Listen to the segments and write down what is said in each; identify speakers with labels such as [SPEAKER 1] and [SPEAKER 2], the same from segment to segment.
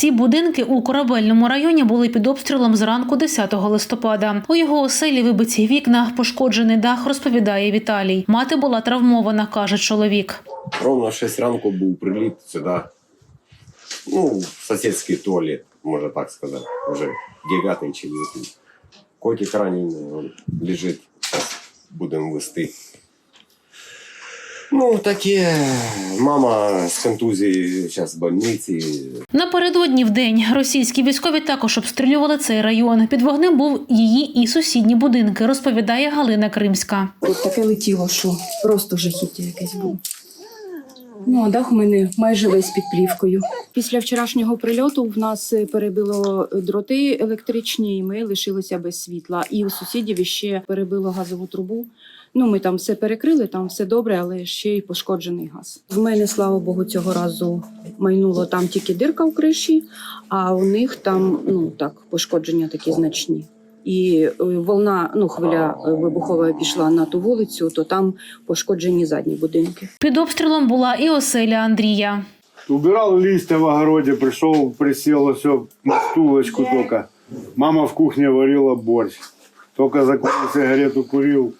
[SPEAKER 1] Ці будинки у корабельному районі були під обстрілом зранку 10 листопада. У його оселі вибиті вікна, пошкоджений дах, розповідає Віталій. Мати була травмована, каже чоловік.
[SPEAKER 2] Ровно в 6 ранку був приліт сюди. Ну, в сусідський туалет, можна так сказати. Вже дев'ятий чи який. Котик ранений, лежить. Будемо вести. Ну, таке. Мама з контузією зараз в больниці.
[SPEAKER 1] Напередодні в день російські військові також обстрілювали цей район. Під вогнем був її і сусідні будинки, розповідає Галина Кримська.
[SPEAKER 3] Тут таке летіло, що просто жахіття якесь було. Ну, а дах у мене майже весь під плівкою. Після вчорашнього прильоту в нас е, перебило дроти електричні, і ми лишилися без світла. І у сусідів ще перебило газову трубу. Ну, ми там все перекрили, там все добре, але ще й пошкоджений газ. В мене, слава Богу, цього разу майнуло там тільки дирка в криші, а у них там ну так пошкодження такі значні І е, волна, ну хвиля е, вибухова пішла на ту вулицю, то там пошкоджені задні будинки.
[SPEAKER 1] Під обстрілом була і оселя Андрія.
[SPEAKER 4] Убирал листья в огороде, пришел, присел, все, на стулочку только. Мама в кухне варила борщ. Только закурил сигарету, курил.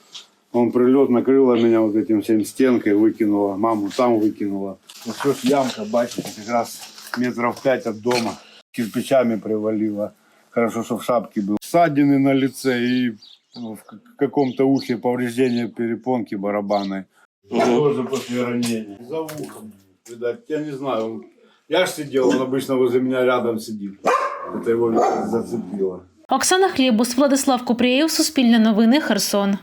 [SPEAKER 4] Он прилет, накрыла меня вот этим всем стенкой, выкинула. Маму там выкинула. Ну все ж ямка, бачите, как раз метров пять от дома. Кирпичами привалила. Хорошо, что в шапке был. Ссадины на лице и ну, в к- каком-то ухе повреждение перепонки барабанной. Тоже после ранения. За ухом. Видать, я не знаю. Он... Я ж сидел, он обычно возле меня рядом сидит. Это его видать, зацепило.
[SPEAKER 1] Оксана Хлєбус, Владислав Купрієв, Суспільне новини, Херсон.